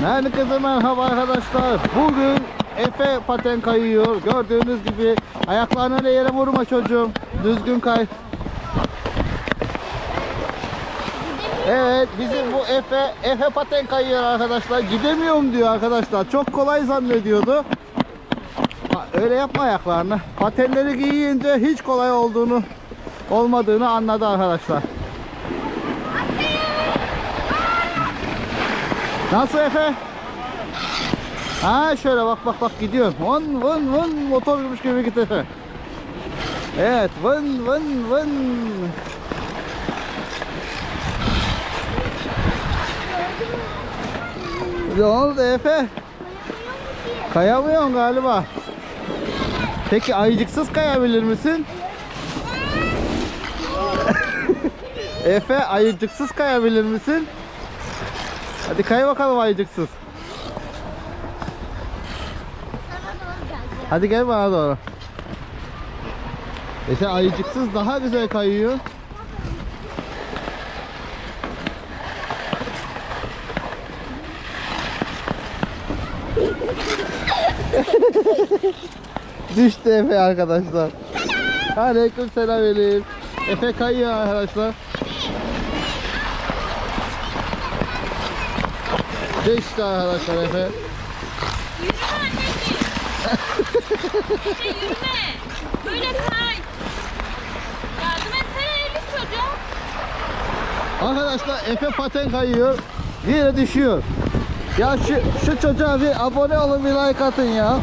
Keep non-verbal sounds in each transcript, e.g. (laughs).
Herkese merhaba arkadaşlar. Bugün Efe paten kayıyor. Gördüğünüz gibi ayaklarını yere vurma çocuğum. Düzgün kay. Evet bizim bu Efe Efe paten kayıyor arkadaşlar. Gidemiyorum diyor arkadaşlar. Çok kolay zannediyordu. Ha, Öyle yapma ayaklarını. Patenleri giyince hiç kolay olduğunu olmadığını anladı arkadaşlar. Nasıl Efe? Ha şöyle bak bak bak gidiyor. Vın vın vın motormuş gibi git. Evet vın vın vın. Ne oldu Efe? Kayamıyorsun galiba. Peki ayıcıksız kayabilir misin? (laughs) Efe ayıcıksız kayabilir misin? Hadi kay bakalım ayıcıksız. Hadi gel bana doğru. Efe ayıcıksız daha güzel kayıyor. (laughs) Düştü Efe arkadaşlar. Aleyküm selam Elif. Efe kayıyor arkadaşlar. Düştü arkadaşlar Efe. Yürüme anneciğim. Efe yürüme. Böyle kay. Yardım etsene Elif çocuğa. Arkadaşlar Efe paten kayıyor. Yine düşüyor. Ya şu, şu çocuğa bir abone olun bir like atın ya.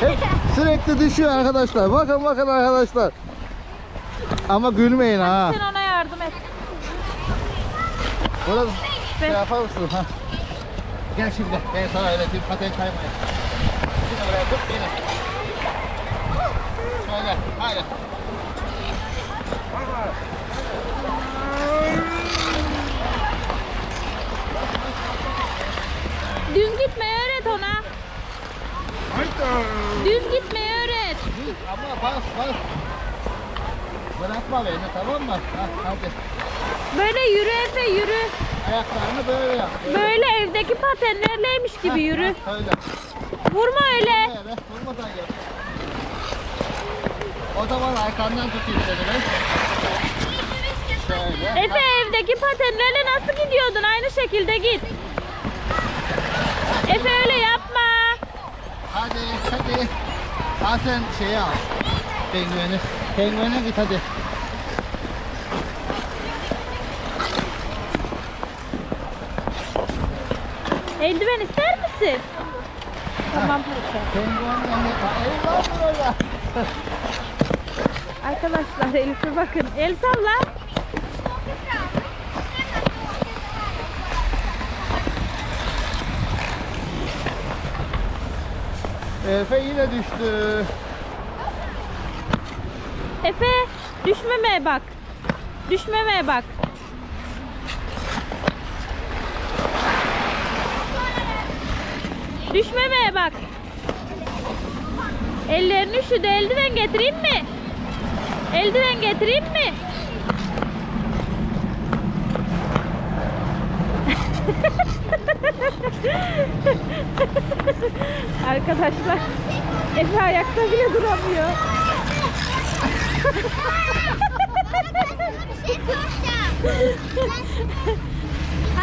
Hep sürekli düşüyor arkadaşlar. Bakın bakın arkadaşlar. Ama gülmeyin ha. Sen ona yardım et. Biraz şey yapar mısın? Ha? Gel şimdi ben sana öğreteyim paten kaymayı. Şimdi buraya tut beni. Şöyle haydi. Düz gitmeyi öğret ona. Düz gitmeyi öğret. Düz ama bas bas. Bırakma beni tamam mı? Ha, hadi. Böyle yürü Efe yürü. Ayaklarını böyle yap. Böyle evdeki patenlerleymiş gibi yürü. Ha, Öyle. Vurma öyle. Evet, vurmadan yap. O zaman arkandan tutayım seni. Şöyle. Efe evdeki patenlerle nasıl gidiyordun? Aynı şekilde git. Efe öyle yapma. Hadi, hadi. Ha sen şeyi al. Pengueni. Penguene git hadi. Eldiven ister misin? Tamam. Buraya. Arkadaşlar Elif'e bakın. El salla. Efe yine düştü. Efe düşmemeye bak. Düşmemeye bak. Düşmemeye bak. Ellerini üşüdü. Eldiven getireyim mi? Eldiven getireyim mi? (laughs) Arkadaşlar Efe ayakta bile duramıyor. (laughs)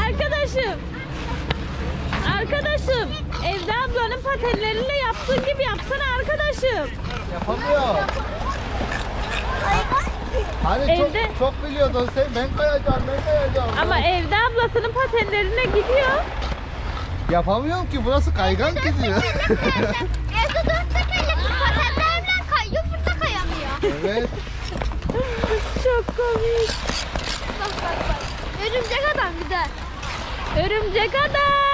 Arkadaşım. Arkadaşım. Evde ablanın patenleriyle yaptığın gibi yapsana arkadaşım. Yapamıyor. Hani Evde- çok, çok biliyordun sen. Ben kayacağım, ben kayacağım. Ama evde ablasının patenlerine gidiyor. Yapamıyorum ki burası kaygan gidiyor. (laughs) Evde dört tekerlekli patenlerle kayıyor, burada kayamıyor. evet. Çok komik. Bak bak bak. Örümcek adam bir de. Örümcek adam.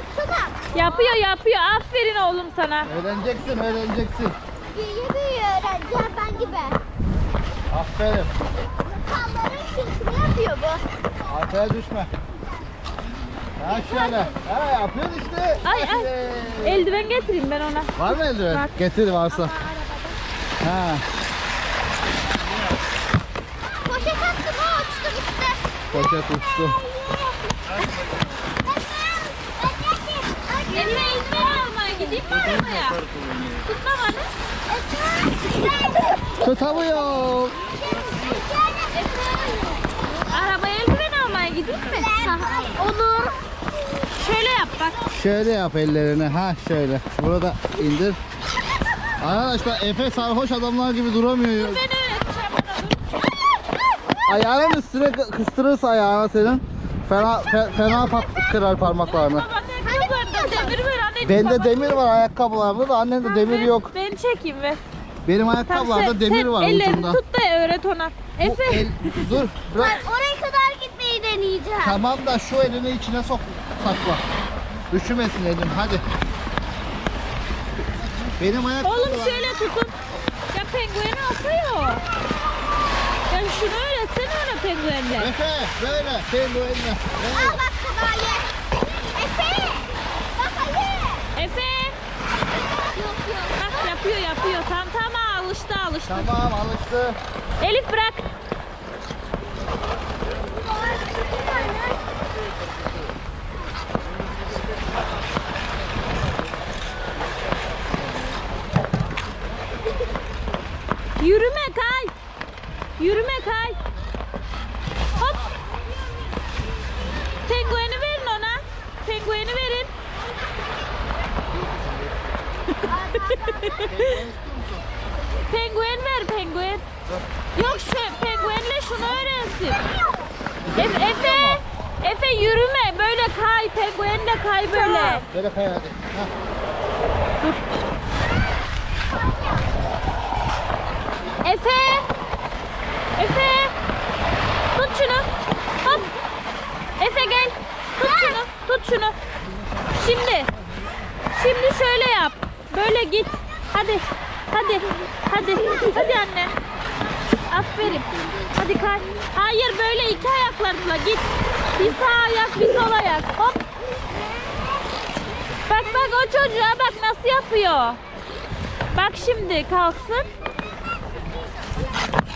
Baksana. Yapıyor yapıyor. Aferin oğlum sana. Öğreneceksin, öğreneceksin. Büyüye öğreneceğim ben gibi. Aferin. Kalların çirkini yapıyor bu. Arkaya düşme. Ha şöyle. Ha yapıyorsun işte. Ay ay. Eldiven getireyim ben ona. Var mı eldiven? Var. Getir varsa. Ha. Poşet attım o uçtum işte. Poşet uçtu. Arabaya. Tutma bana. Tutamıyorum. Arabaya eldiven almaya gideyim mi? Olur. Şöyle yap bak. Şöyle yap ellerini. Ha şöyle. Burada indir. Arkadaşlar Efe sarhoş adamlar gibi duramıyor. Ben öğreteceğim bana dur. Ayağının üstüne kı- kıstırırsa ayağına senin fena fe- fena pat kırar parmaklarını. Babanın ayakkabılarında demir var anneciğim. Bende demir var ayakkabılarımda da annemde demir Ben- yok. Ben çekeyim ve. Benim ayakkabılarda sen- demir sen var ellerini ucunda. tut da öğret ona. Efe. el- dur (laughs) bırak. Ben oraya kadar gitmeyi deneyeceğim. Tamam da şu elini içine sok sakla. Üşümesin elim hadi. Benim ayakkabılar. Oğlum şöyle tutun. Ya pengueni alsa ya. Şunu öğretsene ona penguenle. Efe böyle penguenle. Al bak kadayı. Efe. Efe. Yok yok. Bak yapıyor yapıyor. Tam tam alıştı alıştı. Tamam alıştı. Elif bırak. Yürüme kay. Yürüme kay. Hop. Pengueni verin ona. Pengueni verin. Penguen ver penguen. Yok şu penguenle şunu öğrensin. Efe, Efe, Efe yürüme böyle kay penguenle kay böyle. Kay hadi. Ha. Efe, Efe, tut şunu. Hop. Efe gel. Tut şunu, tut şunu. Şimdi, şimdi şöyle yap. Böyle git. Hadi, hadi, hadi, hadi anne. Aferin. Hadi kay. Hayır böyle iki ayaklarla git. Bir sağ ayak, bir sol ayak. Hop. Bak o çocuğa bak nasıl yapıyor. Bak şimdi kalksın.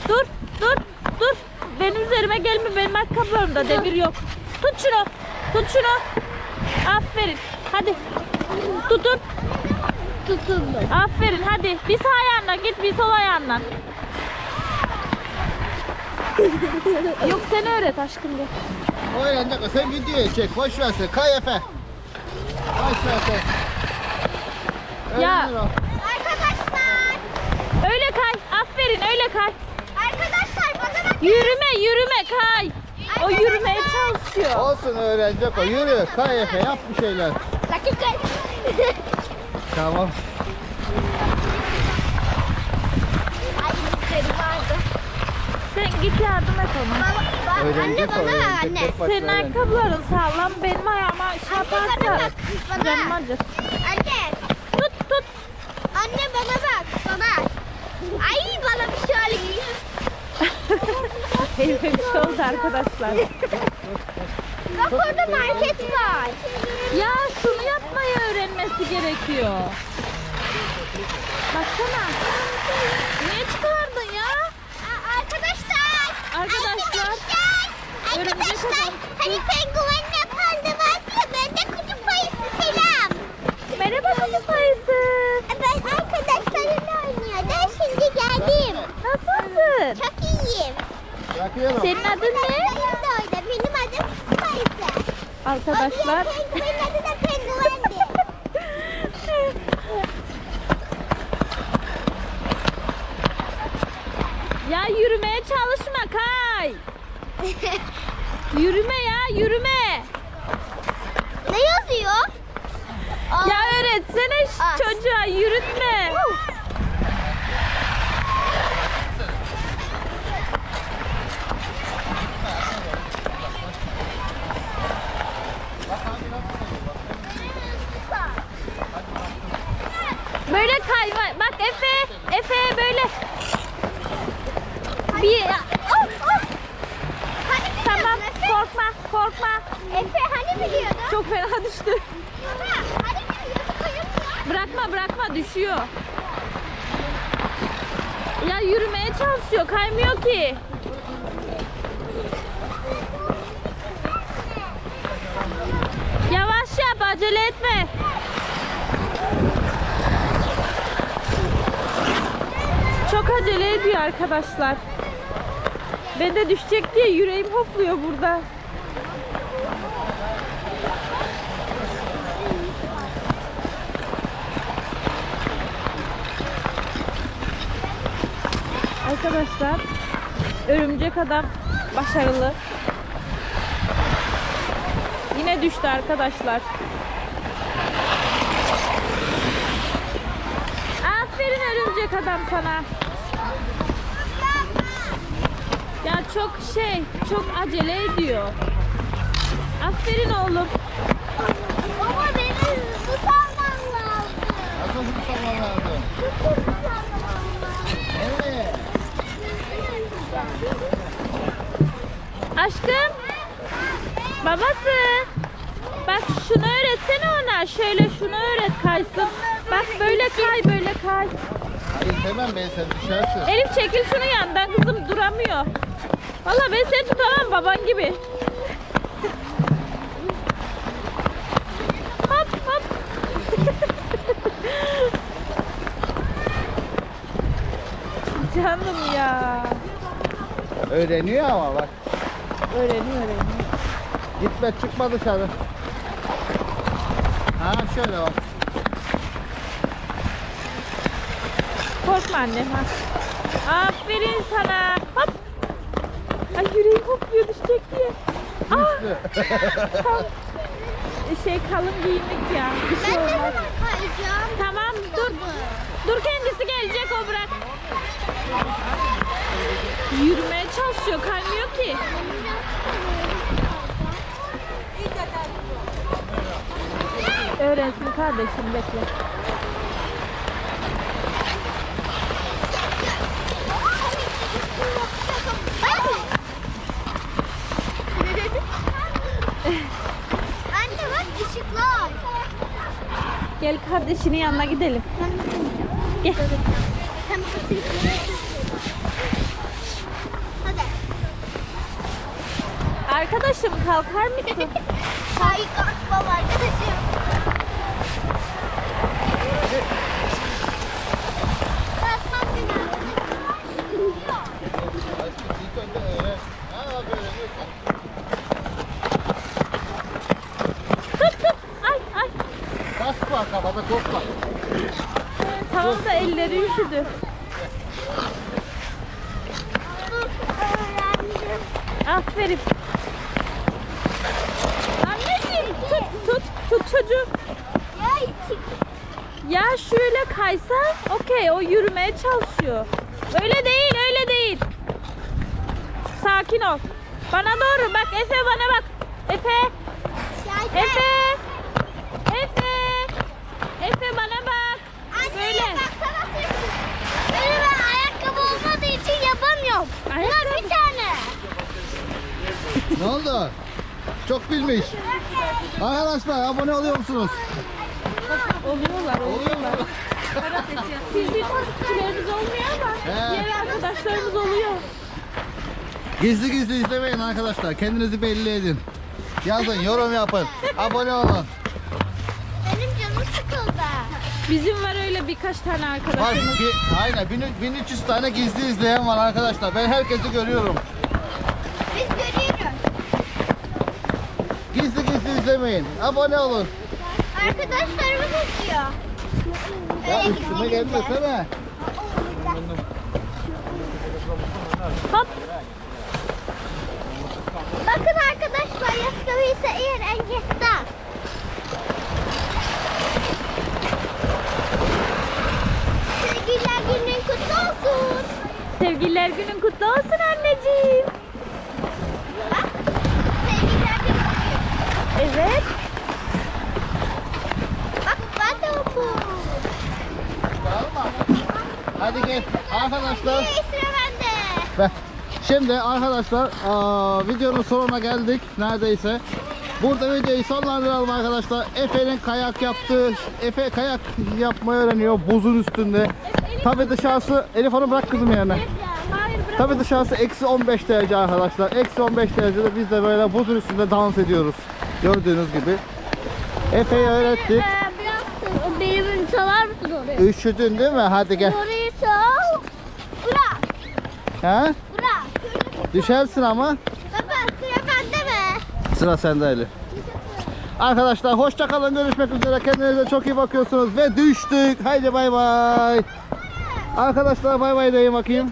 Dur, dur, dur. Benim üzerime gelme, benim ayakkabılarımda demir yok. Tut şunu, tut şunu. Aferin, hadi. Tutun. Tutuldu. Aferin, hadi. Bir sağ ayağından git, bir sol ayağından. (laughs) yok sen öğret aşkım o. Sen videoyu çek. Boş ver sen. Kay Efe. Ya. Arkadaşlar. Öyle kay, aferin öyle kay. Arkadaşlar bana bak. Yürüme, yürüme kay. O yürümeye çalışıyor. Olsun öğrenecek o. Yürü. Kay Efe yap bir şeyler. Dakika. Tamam. Sen git yardım et ona. Baba, baba, anne Öğrenecek o. bana ver Öğrenecek. anne. Tek başına Senin öğrenecek. ayakkabıların sağlam, benim ayağıma şey Anne bana yaparsa bak. canım Bana. acır. Anne. Tut tut. Anne bana bak. Bana. Ay bana bir şey oluyor. (laughs) Elime bir şey oldu arkadaşlar. Bak orada market var. Ya şunu yapmayı öğrenmesi gerekiyor. Baksana. Niye çıkardın ya? Aa, Arkadaşlar. Arkadaşlar. Arkadaşlar. Hani penguen yapan vardı ya. Ben de kutup ayısı selam. Merhaba kutup ayısı. Ben arkadaşlarımla oynuyordum. Şimdi geldim. Nasılsın? Çok iyiyim. Bırakıyorum. Senin adın ne? Arkadaşlarım da orada. Benim adım kutup ayısı. Arkadaşlar. Penguenin adı da penguendi. ya yürümeye çalışma Kay. (laughs) Yürüme ya yürüme. ne yazıyor? Ya öğretsene As. çocuğa yürütme. Böyle kayma. Bak Efe. Efe böyle. Bir Efe hani biliyordun? Çok fena düştü. Hani. Bırakma bırakma düşüyor. Ya yürümeye çalışıyor kaymıyor ki. Yavaş yap acele etme. Çok acele ediyor arkadaşlar. Ben de düşecek diye yüreğim hopluyor burada. Arkadaşlar örümcek adam başarılı. Yine düştü arkadaşlar. Aferin örümcek adam sana. Ya çok şey, çok acele ediyor. Aferin oğlum. Baba beni hızlı salman lazım. Nasıl hızlı salman lazım? Hızlı salman lazım. Evet. Aşkım, babası. Bak şunu öğretsene ona. Şöyle şunu öğret kaysın. Bak böyle kay, böyle kay. Hayır sevmem ben sen düşersin. Elif çekil şunu yandan kızım duramıyor. Vallahi ben seni tutamam baban gibi. hop hop. Canım ya. Öğreniyor ama bak. Öğreniyor öğreniyor. Gitme çıkma dışarı. Ha şöyle bak. Korkma annem ha. Aferin sana. Hop. Ay yüreğim hopluyor düşecek diye. Ah Düştü. (laughs) şey kalın giyindik ya. Bir şey Ben ne olmaz. zaman kayacağım? Tamam dur. Dur kendisi gelecek o bırak. Yürümeye çalışıyor kaymıyor ki. Öğrensin kardeşim bekle. Anne bak ışıklar. Gel kardeşinin yanına gidelim. Gel. Arkadaşım kalkar mısın? Hayır kalkmam arkadaşım. Tut tut. Ay ay. Var kafada korkma. Tamam da elleri üşüdü. Öğrendim. Aferin. Anneciğim tut tut tut çocuğu. Ya çık. Ya şöyle kaysan okey o yürümeye çalışıyor. Öyle değil öyle değil. Sakin ol. Bana doğru bak Efe bana bak. Efe Efe Efe Efe bana bak. Anne Böyle. baksana. Böyle ben ayakkabı olmadığı için yapamıyorum. Ayakkabı. Bir tane. Ne oldu? Çok bilmiş. Arkadaşlar abone oluyor musunuz? Oluyorlar oluyorlar. Sizin takipçileriniz olmuyor ama He. diğer arkadaşlarımız oluyor. Gizli gizli izlemeyin arkadaşlar. Kendinizi belli edin. Yazın, yorum yapın. Abone olun. Benim canım sıkıldı. Bizim var öyle birkaç tane Var, arkadaşımız. bir, aynen 1000 1300 tane gizli izleyen var arkadaşlar. Ben herkesi görüyorum. Biz görüyoruz. Gizli gizli izlemeyin. Abone olun. Arkadaşlarımız izliyor. Ya Öyle üstüme gelmesene. Hop. Bakın arkadaşlar yaskavıysa eğer engekten. Sevgililer günün kutlu olsun. Sevgililer günün kutlu olsun anneciğim. Bak. Sevgililer günü kutlu. Evet. Bak ben de okudum. Alma. Hadi gel. Arkadaşlar. Sıra bende. Şimdi arkadaşlar aa, videonun sonuna geldik neredeyse. Burada videoyu sonlandıralım arkadaşlar. Efe'nin kayak yaptığı, Efe kayak yapmayı öğreniyor buzun üstünde. Tabi dışarısı, Elif onu bırak kızım yerine. Tabi dışarısı eksi 15 derece arkadaşlar. Eksi 15 derecede biz de böyle buzun üstünde dans ediyoruz. Gördüğünüz gibi. Efe'yi öğrettik. Ben biraz benim çalar mısın? Üşüdün değil mi? Hadi gel. He? Bırak. Düşersin ama. Baba sıra bende mi? Sıra sende Ali. Arkadaşlar hoşça kalın görüşmek üzere kendinize çok iyi bakıyorsunuz ve düştük haydi bay bay Arkadaşlar bay bay deyin bakayım